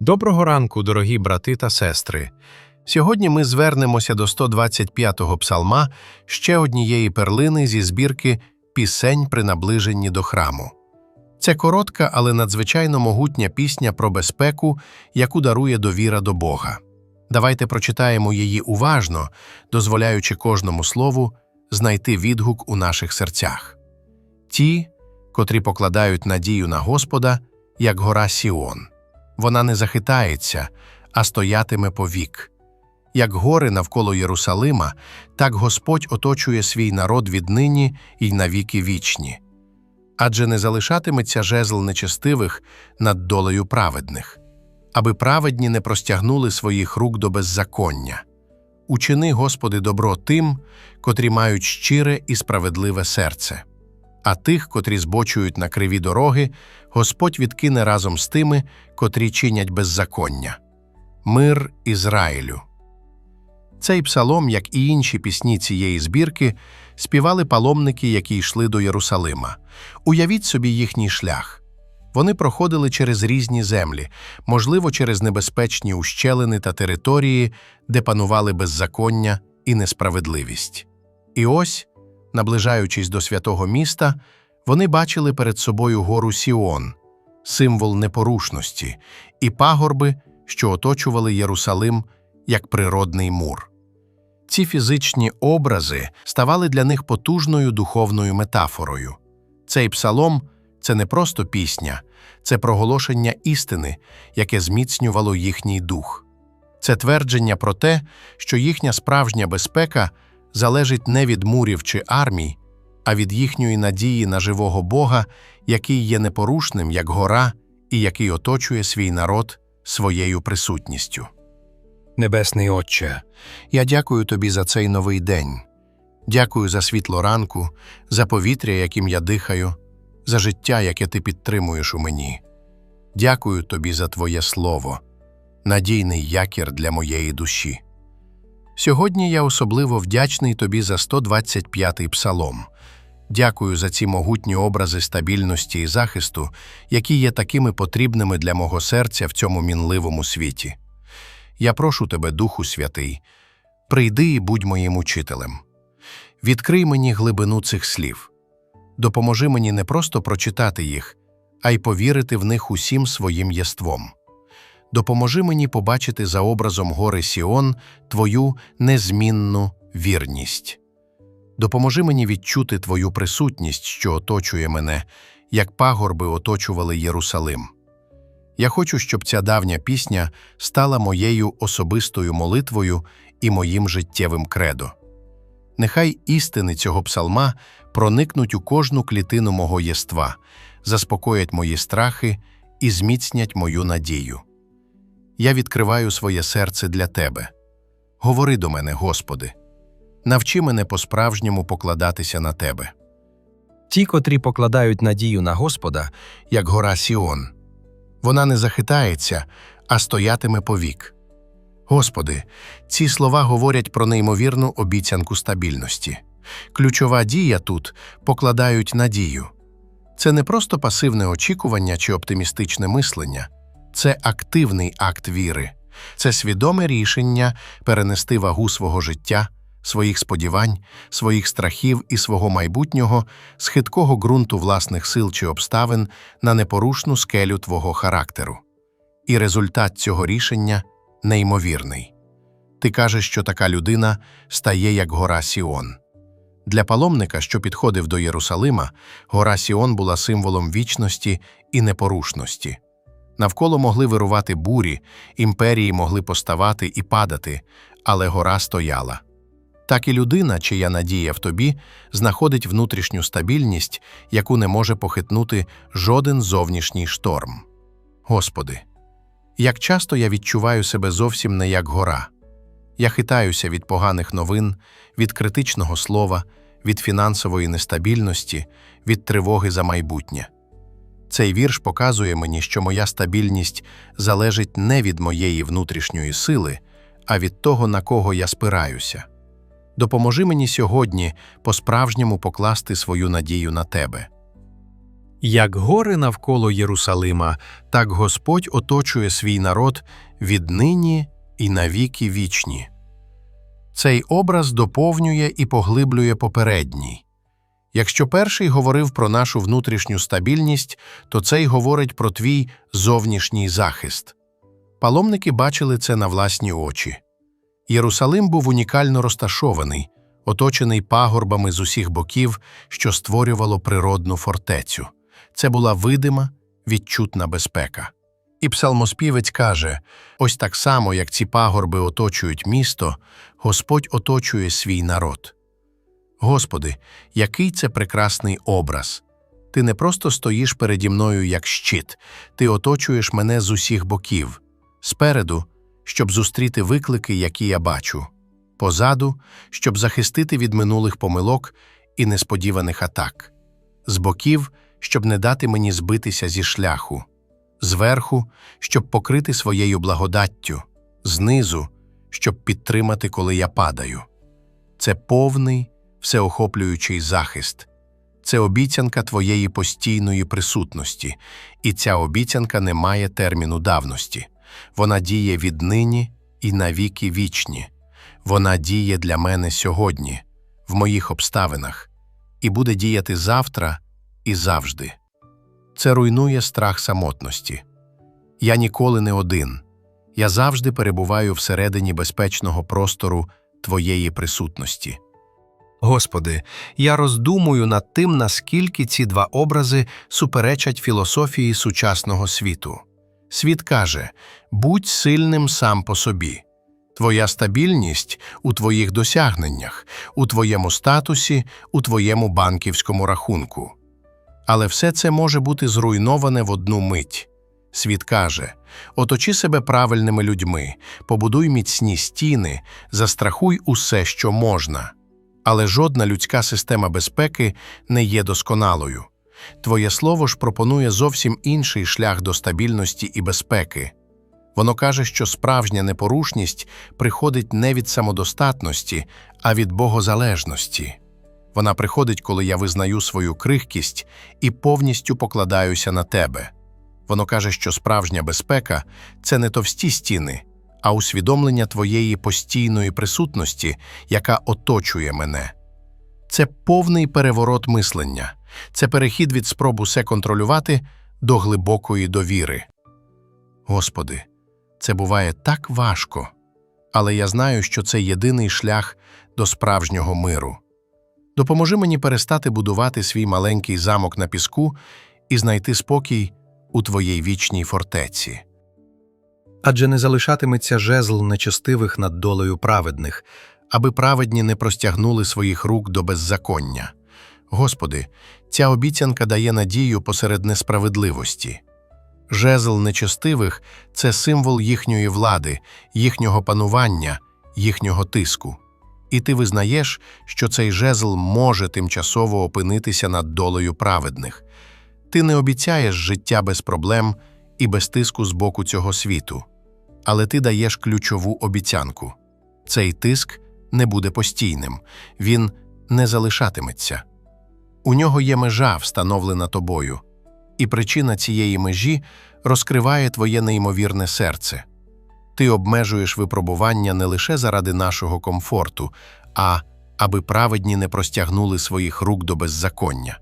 Доброго ранку, дорогі брати та сестри. Сьогодні ми звернемося до 125-го псалма ще однієї перлини зі збірки Пісень при наближенні до храму. Це коротка, але надзвичайно могутня пісня про безпеку, яку дарує довіра до Бога. Давайте прочитаємо її уважно, дозволяючи кожному слову знайти відгук у наших серцях. Ті, котрі покладають надію на Господа, як гора Сіон. Вона не захитається, а стоятиме повік. Як гори навколо Єрусалима, так Господь оточує свій народ віднині й навіки вічні. Адже не залишатиметься жезл нечестивих над долею праведних, аби праведні не простягнули своїх рук до беззаконня. Учини, Господи, добро тим, котрі мають щире і справедливе серце. А тих, котрі збочують на криві дороги, Господь відкине разом з тими, котрі чинять беззаконня. Мир Ізраїлю. Цей псалом, як і інші пісні цієї збірки, співали паломники, які йшли до Єрусалима. Уявіть собі їхній шлях. Вони проходили через різні землі, можливо, через небезпечні ущелини та території, де панували беззаконня і несправедливість. І ось, наближаючись до святого міста, вони бачили перед собою гору Сіон, символ непорушності, і пагорби, що оточували Єрусалим як природний мур. Ці фізичні образи ставали для них потужною духовною метафорою. Цей псалом це не просто пісня, це проголошення істини, яке зміцнювало їхній дух. Це твердження про те, що їхня справжня безпека залежить не від мурів чи армій, а від їхньої надії на живого Бога, який є непорушним, як гора, і який оточує свій народ своєю присутністю. Небесний Отче, я дякую тобі за цей новий день. Дякую за світло ранку, за повітря, яким я дихаю, за життя, яке ти підтримуєш у мені. Дякую тобі за Твоє Слово, надійний якір для моєї душі. Сьогодні я особливо вдячний тобі за 125-й псалом. Дякую за ці могутні образи стабільності і захисту, які є такими потрібними для мого серця в цьому мінливому світі. Я прошу тебе, Духу Святий, прийди і будь моїм учителем. Відкрий мені глибину цих слів. Допоможи мені не просто прочитати їх, а й повірити в них усім своїм єством. Допоможи мені побачити за образом гори Сіон твою незмінну вірність. Допоможи мені відчути твою присутність, що оточує мене, як пагорби оточували Єрусалим. Я хочу, щоб ця давня пісня стала моєю особистою молитвою і моїм життєвим кредо. Нехай істини цього псалма проникнуть у кожну клітину мого єства, заспокоять мої страхи і зміцнять мою надію. Я відкриваю своє серце для Тебе. Говори до мене, Господи, навчи мене по-справжньому покладатися на Тебе. Ті, котрі покладають надію на Господа, як гора Сіон. Вона не захитається, а стоятиме повік. Господи, ці слова говорять про неймовірну обіцянку стабільності. Ключова дія тут покладають надію. Це не просто пасивне очікування чи оптимістичне мислення, це активний акт віри, це свідоме рішення перенести вагу свого життя, своїх сподівань, своїх страхів і свого майбутнього з хиткого ґрунту власних сил чи обставин на непорушну скелю твого характеру. І результат цього рішення неймовірний. Ти кажеш, що така людина стає як гора Сіон. Для паломника, що підходив до Єрусалима, гора Сіон була символом вічності і непорушності. Навколо могли вирувати бурі, імперії могли поставати і падати, але гора стояла. Так і людина, чия надія в тобі, знаходить внутрішню стабільність, яку не може похитнути жоден зовнішній шторм. Господи, як часто я відчуваю себе зовсім не як гора. Я хитаюся від поганих новин, від критичного слова, від фінансової нестабільності, від тривоги за майбутнє. Цей вірш показує мені, що моя стабільність залежить не від моєї внутрішньої сили, а від того, на кого я спираюся. Допоможи мені сьогодні по-справжньому покласти свою надію на тебе. Як гори навколо Єрусалима, так Господь оточує свій народ віднині і навіки вічні. Цей образ доповнює і поглиблює попередній. Якщо перший говорив про нашу внутрішню стабільність, то цей говорить про твій зовнішній захист. Паломники бачили це на власні очі. Єрусалим був унікально розташований, оточений пагорбами з усіх боків, що створювало природну фортецю. Це була видима, відчутна безпека. І псалмоспівець каже: ось так само, як ці пагорби оточують місто, Господь оточує свій народ. Господи, який це прекрасний образ! Ти не просто стоїш переді мною як щит, ти оточуєш мене з усіх боків, спереду, щоб зустріти виклики, які я бачу, позаду, щоб захистити від минулих помилок і несподіваних атак, з боків, щоб не дати мені збитися зі шляху, зверху, щоб покрити своєю благодаттю, знизу, щоб підтримати, коли я падаю. Це повний, всеохоплюючий захист. Це обіцянка твоєї постійної присутності, і ця обіцянка не має терміну давності. Вона діє віднині і навіки вічні. Вона діє для мене сьогодні, в моїх обставинах, і буде діяти завтра і завжди. Це руйнує страх самотності. Я ніколи не один. Я завжди перебуваю всередині безпечного простору Твоєї присутності. Господи, я роздумую над тим, наскільки ці два образи суперечать філософії сучасного світу. Світ каже: будь сильним сам по собі. Твоя стабільність у твоїх досягненнях, у твоєму статусі, у твоєму банківському рахунку. Але все це може бути зруйноване в одну мить. Світ каже: оточи себе правильними людьми, побудуй міцні стіни, застрахуй усе, що можна. Але жодна людська система безпеки не є досконалою. Твоє слово ж пропонує зовсім інший шлях до стабільності і безпеки. Воно каже, що справжня непорушність приходить не від самодостатності, а від богозалежності. Вона приходить, коли я визнаю свою крихкість і повністю покладаюся на тебе. Воно каже, що справжня безпека це не товсті стіни, а усвідомлення твоєї постійної присутності, яка оточує мене. Це повний переворот мислення, це перехід від спроб усе контролювати до глибокої довіри. Господи, це буває так важко, але я знаю, що це єдиний шлях до справжнього миру. Допоможи мені перестати будувати свій маленький замок на піску і знайти спокій у Твоїй вічній фортеці. Адже не залишатиметься жезл нечестивих над долею праведних, аби праведні не простягнули своїх рук до беззаконня. Господи, ця обіцянка дає надію посеред несправедливості. Жезл нечестивих це символ їхньої влади, їхнього панування, їхнього тиску. І ти визнаєш, що цей жезл може тимчасово опинитися над долею праведних. Ти не обіцяєш життя без проблем і без тиску з боку цього світу, але ти даєш ключову обіцянку. Цей тиск не буде постійним, він не залишатиметься. У нього є межа, встановлена тобою, і причина цієї межі розкриває твоє неймовірне серце. Ти обмежуєш випробування не лише заради нашого комфорту, а аби праведні не простягнули своїх рук до беззаконня.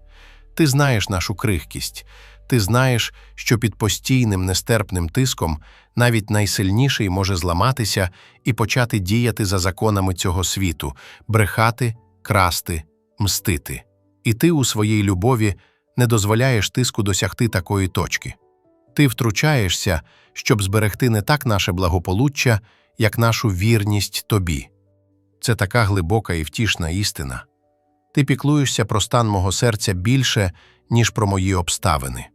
Ти знаєш нашу крихкість, ти знаєш, що під постійним нестерпним тиском навіть найсильніший може зламатися і почати діяти за законами цього світу, брехати, красти, мстити. І ти у своїй любові не дозволяєш тиску досягти такої точки. Ти втручаєшся, щоб зберегти не так наше благополуччя, як нашу вірність тобі. Це така глибока і втішна істина. Ти піклуєшся про стан мого серця більше, ніж про мої обставини.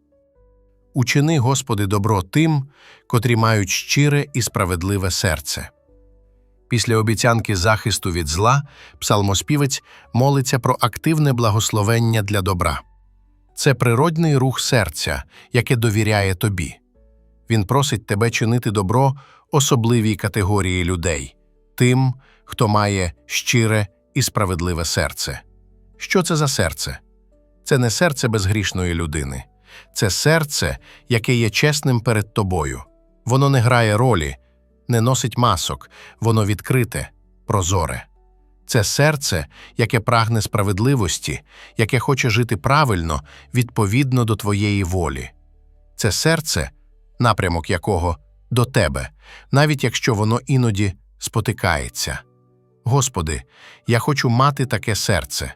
Учини, Господи, добро тим, котрі мають щире і справедливе серце. Після обіцянки захисту від зла псалмоспівець молиться про активне благословення для добра. Це природний рух серця, яке довіряє тобі. Він просить тебе чинити добро особливій категорії людей тим, хто має щире і справедливе серце. Що це за серце? Це не серце безгрішної людини, Це серце, яке є чесним перед тобою. Воно не грає ролі, не носить масок, воно відкрите, прозоре. Це серце, яке прагне справедливості, яке хоче жити правильно, відповідно до твоєї волі. Це серце, напрямок якого до тебе, навіть якщо воно іноді спотикається. Господи, я хочу мати таке серце.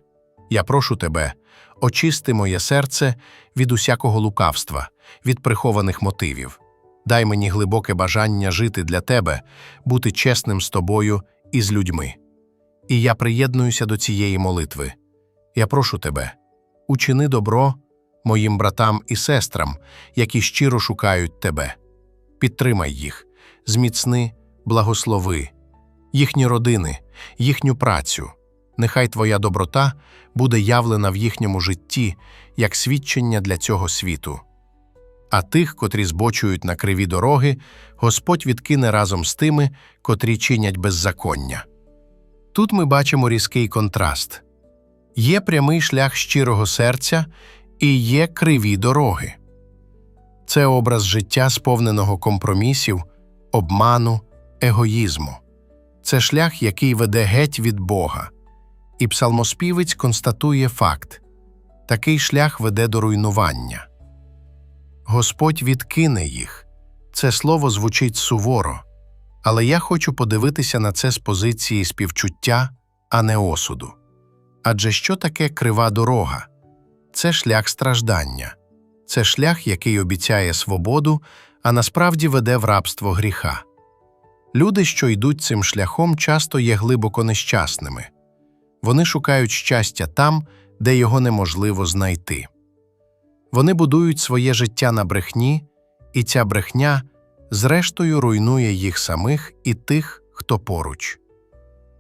Я прошу тебе, очисти моє серце від усякого лукавства, від прихованих мотивів. Дай мені глибоке бажання жити для тебе, бути чесним з тобою і з людьми. І я приєднуюся до цієї молитви. Я прошу тебе, учини добро моїм братам і сестрам, які щиро шукають тебе. Підтримай їх, зміцни, благослови, їхні родини, їхню працю. Нехай твоя доброта буде явлена в їхньому житті як свідчення для цього світу. А тих, котрі збочують на криві дороги, Господь відкине разом з тими, котрі чинять беззаконня. Тут ми бачимо різкий контраст є прямий шлях щирого серця і є криві дороги. Це образ життя, сповненого компромісів, обману, егоїзму. Це шлях, який веде геть від Бога. І псалмоспівець констатує факт такий шлях веде до руйнування. Господь відкине їх. Це слово звучить суворо, але я хочу подивитися на це з позиції співчуття, а не осуду. Адже що таке крива дорога? Це шлях страждання, це шлях, який обіцяє свободу, а насправді веде в рабство гріха. Люди, що йдуть цим шляхом, часто є глибоко нещасними. Вони шукають щастя там, де його неможливо знайти. Вони будують своє життя на брехні, і ця брехня, зрештою, руйнує їх самих і тих, хто поруч.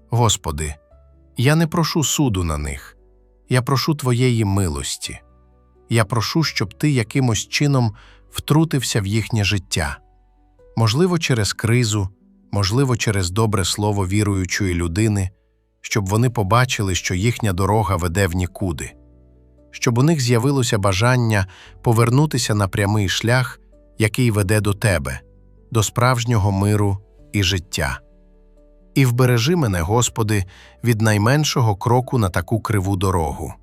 Господи, я не прошу суду на них, я прошу Твоєї милості. Я прошу, щоб Ти якимось чином втрутився в їхнє життя, можливо, через кризу, можливо, через добре слово віруючої людини, щоб вони побачили, що їхня дорога веде в нікуди, щоб у них з'явилося бажання повернутися на прямий шлях, який веде до Тебе, до справжнього миру і життя. І вбережи мене, Господи, від найменшого кроку на таку криву дорогу.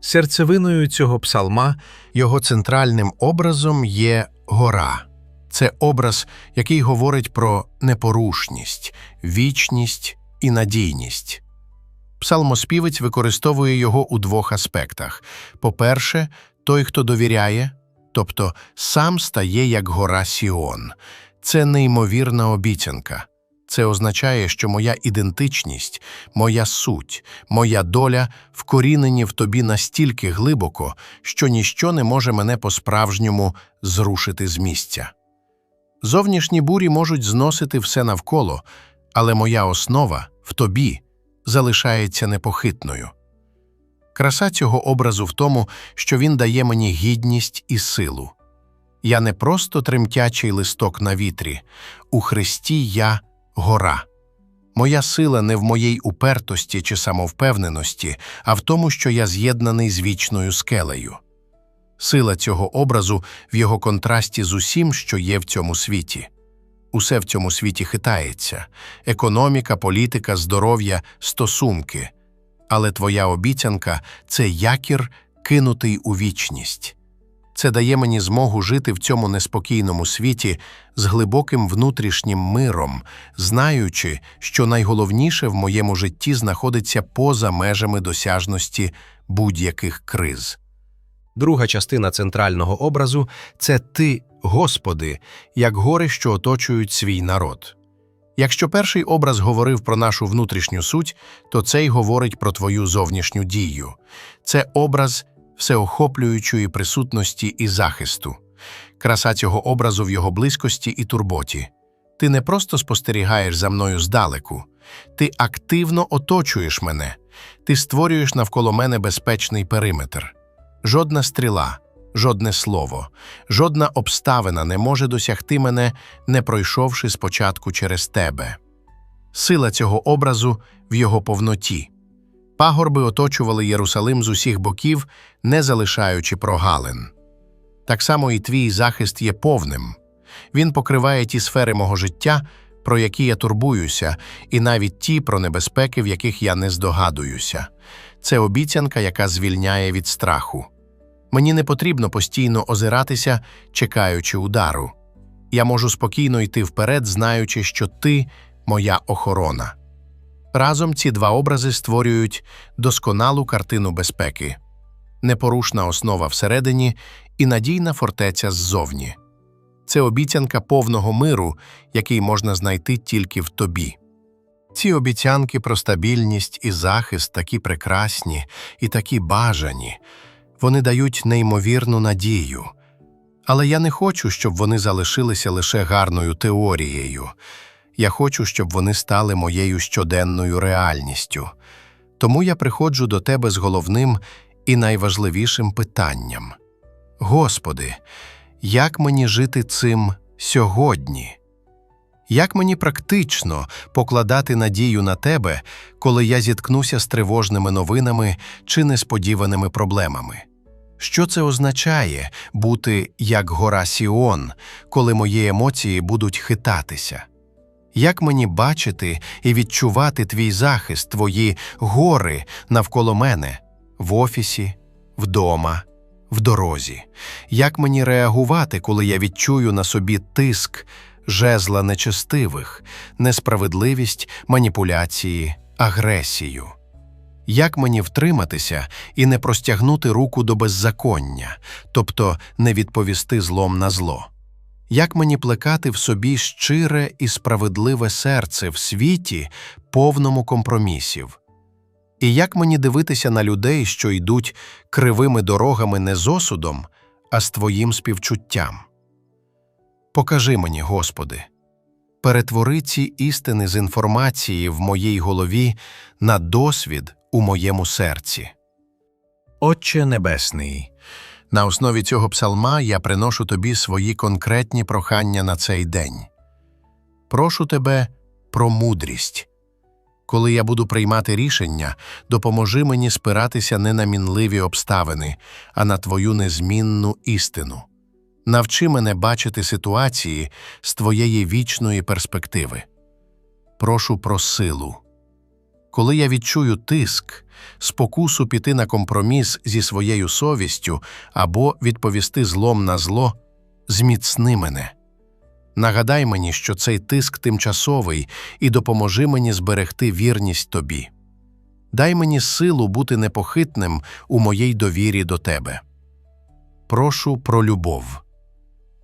Серцевиною цього псалма його центральним образом є гора. Це образ, який говорить про непорушність, вічність і надійність. Псалмоспівець використовує його у двох аспектах: по-перше, той, хто довіряє, тобто сам стає як гора Сіон. Це неймовірна обіцянка. Це означає, що моя ідентичність, моя суть, моя доля вкорінені в тобі настільки глибоко, що ніщо не може мене по-справжньому зрушити з місця. Зовнішні бурі можуть зносити все навколо, але моя основа в тобі залишається непохитною. Краса цього образу в тому, що він дає мені гідність і силу. Я не просто тремтячий листок на вітрі, у Христі я гора. Моя сила не в моїй упертості чи самовпевненості, а в тому, що я з'єднаний з вічною скелею. Сила цього образу в його контрасті з усім, що є в цьому світі. Усе в цьому світі хитається економіка, політика, здоров'я, стосунки. Але твоя обіцянка це якір, кинутий у вічність. Це дає мені змогу жити в цьому неспокійному світі з глибоким внутрішнім миром, знаючи, що найголовніше в моєму житті знаходиться поза межами досяжності будь-яких криз. Друга частина центрального образу це ти, Господи, як гори, що оточують свій народ. Якщо перший образ говорив про нашу внутрішню суть, то цей говорить про твою зовнішню дію. Це образ всеохоплюючої присутності і захисту, краса цього образу в його близькості і турботі. Ти не просто спостерігаєш за мною здалеку, ти активно оточуєш мене, ти створюєш навколо мене безпечний периметр. Жодна стріла, жодне слово, жодна обставина не може досягти мене, не пройшовши спочатку через тебе. Сила цього образу в його повноті. Пагорби оточували Єрусалим з усіх боків, не залишаючи прогалин. Так само і твій захист є повним. Він покриває ті сфери мого життя, про які я турбуюся, і навіть ті про небезпеки, в яких я не здогадуюся. Це обіцянка, яка звільняє від страху. Мені не потрібно постійно озиратися, чекаючи удару. Я можу спокійно йти вперед, знаючи, що ти моя охорона. Разом ці два образи створюють досконалу картину безпеки, непорушна основа всередині і надійна фортеця ззовні. Це обіцянка повного миру, який можна знайти тільки в тобі. Ці обіцянки про стабільність і захист такі прекрасні і такі бажані, вони дають неймовірну надію. Але я не хочу, щоб вони залишилися лише гарною теорією. Я хочу, щоб вони стали моєю щоденною реальністю. Тому я приходжу до тебе з головним і найважливішим питанням: Господи, як мені жити цим сьогодні? Як мені практично покладати надію на тебе, коли я зіткнуся з тривожними новинами чи несподіваними проблемами? Що це означає бути як гора Сіон, коли мої емоції будуть хитатися? Як мені бачити і відчувати твій захист, твої гори навколо мене в офісі, вдома, в дорозі? Як мені реагувати, коли я відчую на собі тиск, жезла нечестивих, несправедливість, маніпуляції, агресію? Як мені втриматися і не простягнути руку до беззаконня, тобто не відповісти злом на зло? Як мені плекати в собі щире і справедливе серце в світі, повному компромісів? І як мені дивитися на людей, що йдуть кривими дорогами не з осудом, а з твоїм співчуттям? Покажи мені, Господи, перетвори ці істини з інформації в моїй голові на досвід у моєму серці. Отче Небесний, на основі цього псалма я приношу тобі свої конкретні прохання на цей день. Прошу тебе про мудрість. Коли я буду приймати рішення, допоможи мені спиратися не на мінливі обставини, а на твою незмінну істину. Навчи мене бачити ситуації з твоєї вічної перспективи. Прошу про силу. Коли я відчую тиск, спокусу піти на компроміс зі своєю совістю або відповісти злом на зло, зміцни мене. Нагадай мені, що цей тиск тимчасовий, і допоможи мені зберегти вірність тобі. Дай мені силу бути непохитним у моїй довірі до тебе. Прошу про любов.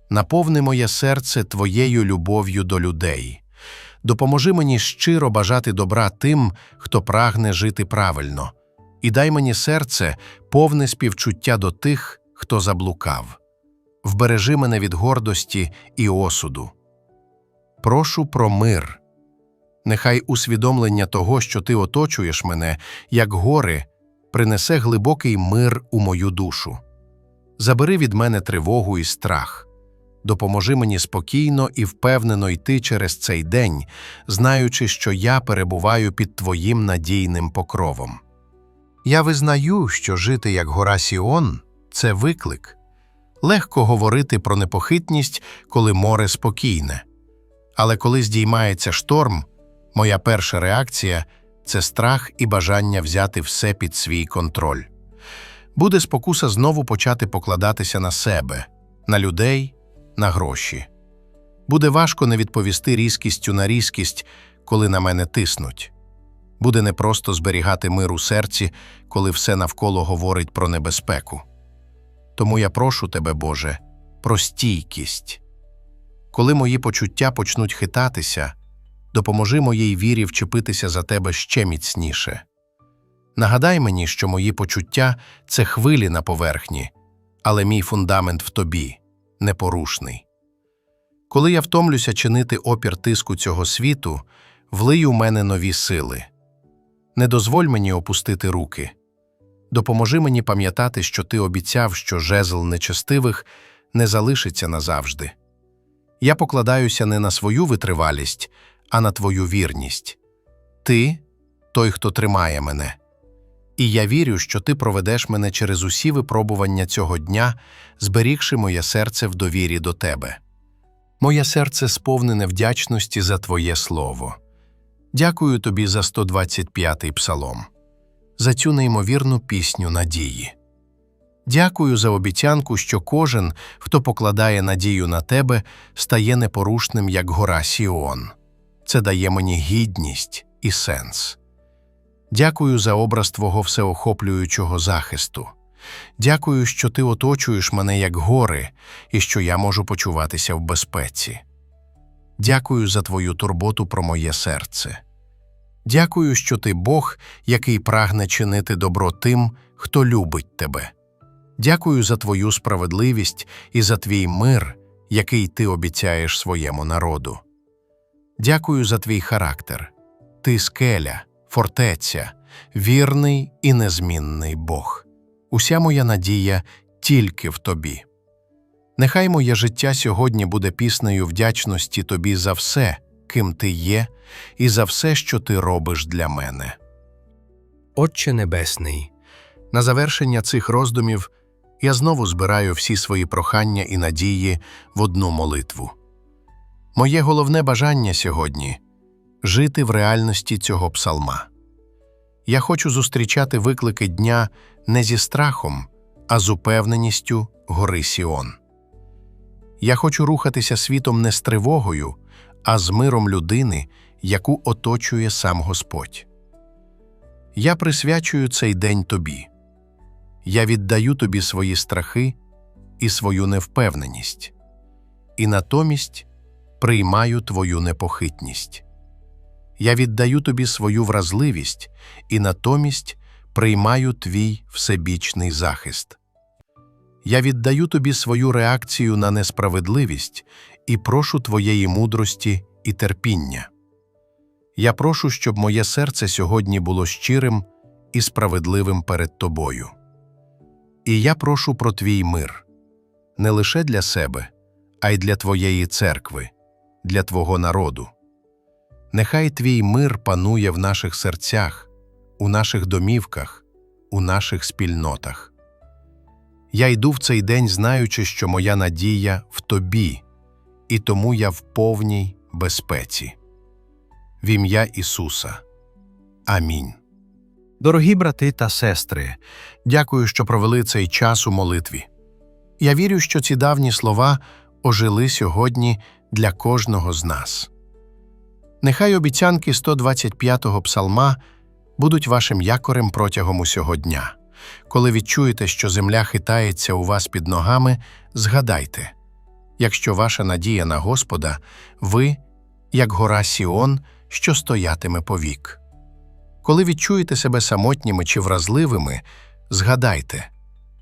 Наповни моє серце твоєю любов'ю до людей. Допоможи мені щиро бажати добра тим, хто прагне жити правильно, і дай мені серце повне співчуття до тих, хто заблукав. Вбережи мене від гордості і осуду. Прошу про мир. Нехай усвідомлення того, що ти оточуєш мене, як гори, принесе глибокий мир у мою душу. Забери від мене тривогу і страх. Допоможи мені спокійно і впевнено йти через цей день, знаючи, що я перебуваю під твоїм надійним покровом. Я визнаю, що жити як гора Сіон це виклик. Легко говорити про непохитність, коли море спокійне. Але коли здіймається шторм, моя перша реакція це страх і бажання взяти все під свій контроль. Буде спокуса знову почати покладатися на себе, на людей на гроші. Буде важко не відповісти різкістю на різкість, коли на мене тиснуть. Буде непросто зберігати мир у серці, коли все навколо говорить про небезпеку. Тому я прошу тебе, Боже, про стійкість. Коли мої почуття почнуть хитатися, допоможи моїй вірі вчепитися за тебе ще міцніше. Нагадай мені, що мої почуття це хвилі на поверхні, але мій фундамент в тобі непорушний. Коли я втомлюся чинити опір тиску цього світу, влий у мене нові сили. Не дозволь мені опустити руки. Допоможи мені пам'ятати, що ти обіцяв, що жезл нечестивих не залишиться назавжди. Я покладаюся не на свою витривалість, а на твою вірність. Ти той, хто тримає мене. І я вірю, що ти проведеш мене через усі випробування цього дня, зберігши моє серце в довірі до тебе. Моє серце сповнене вдячності за Твоє Слово. Дякую тобі за 125-й псалом, за цю неймовірну пісню надії. Дякую за обіцянку, що кожен, хто покладає надію на тебе, стає непорушним, як гора Сіон. Це дає мені гідність і сенс. Дякую за образ Твого всеохоплюючого захисту. Дякую, що ти оточуєш мене як гори, і що я можу почуватися в безпеці. Дякую за Твою турботу про моє серце. Дякую, що ти Бог, який прагне чинити добро тим, хто любить тебе. Дякую за Твою справедливість і за твій мир, який ти обіцяєш своєму народу. Дякую за твій характер. Ти скеля, фортеця, вірний і незмінний Бог. Уся моя надія тільки в тобі. Нехай моє життя сьогодні буде піснею вдячності тобі за все, ким ти є, і за все, що ти робиш для мене. Отче Небесний, На завершення цих роздумів я знову збираю всі свої прохання і надії в одну молитву. Моє головне бажання сьогодні жити в реальності цього псалма. Я хочу зустрічати виклики дня не зі страхом, а з упевненістю гори Сіон. Я хочу рухатися світом не з тривогою, а з миром людини, яку оточує сам Господь. Я присвячую цей день тобі. Я віддаю тобі свої страхи і свою невпевненість, і натомість приймаю твою непохитність. Я віддаю тобі свою вразливість і натомість приймаю твій всебічний захист. Я віддаю тобі свою реакцію на несправедливість і прошу твоєї мудрості і терпіння. Я прошу, щоб моє серце сьогодні було щирим і справедливим перед тобою. І я прошу про твій мир не лише для себе, а й для твоєї церкви, для твого народу. Нехай твій мир панує в наших серцях, у наших домівках, у наших спільнотах. Я йду в цей день, знаючи, що моя надія в тобі, і тому я в повній безпеці. В ім'я Ісуса. Амінь. дорогі брати та сестри, Дякую, що провели цей час у молитві. Я вірю, що ці давні слова ожили сьогодні для кожного з нас. Нехай обіцянки 125-го псалма будуть вашим якорем протягом усього дня. Коли відчуєте, що земля хитається у вас під ногами, згадайте якщо ваша надія на Господа, ви, як гора Сіон, що стоятиме повік. Коли відчуєте себе самотніми чи вразливими, згадайте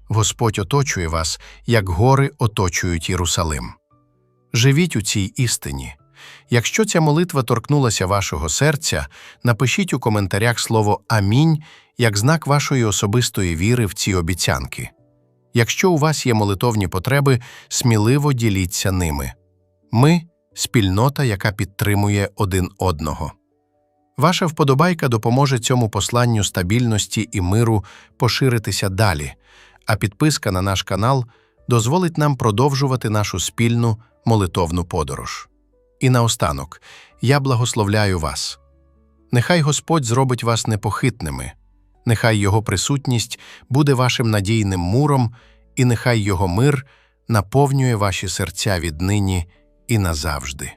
Господь оточує вас, як гори оточують Єрусалим. Живіть у цій істині. Якщо ця молитва торкнулася вашого серця, напишіть у коментарях слово Амінь як знак вашої особистої віри в ці обіцянки. Якщо у вас є молитовні потреби, сміливо діліться ними. Ми спільнота, яка підтримує один одного. Ваша вподобайка допоможе цьому посланню стабільності і миру поширитися далі, а підписка на наш канал дозволить нам продовжувати нашу спільну молитовну подорож. І наостанок, я благословляю вас. Нехай Господь зробить вас непохитними, нехай Його присутність буде вашим надійним муром, і нехай Його мир наповнює ваші серця віднині і назавжди.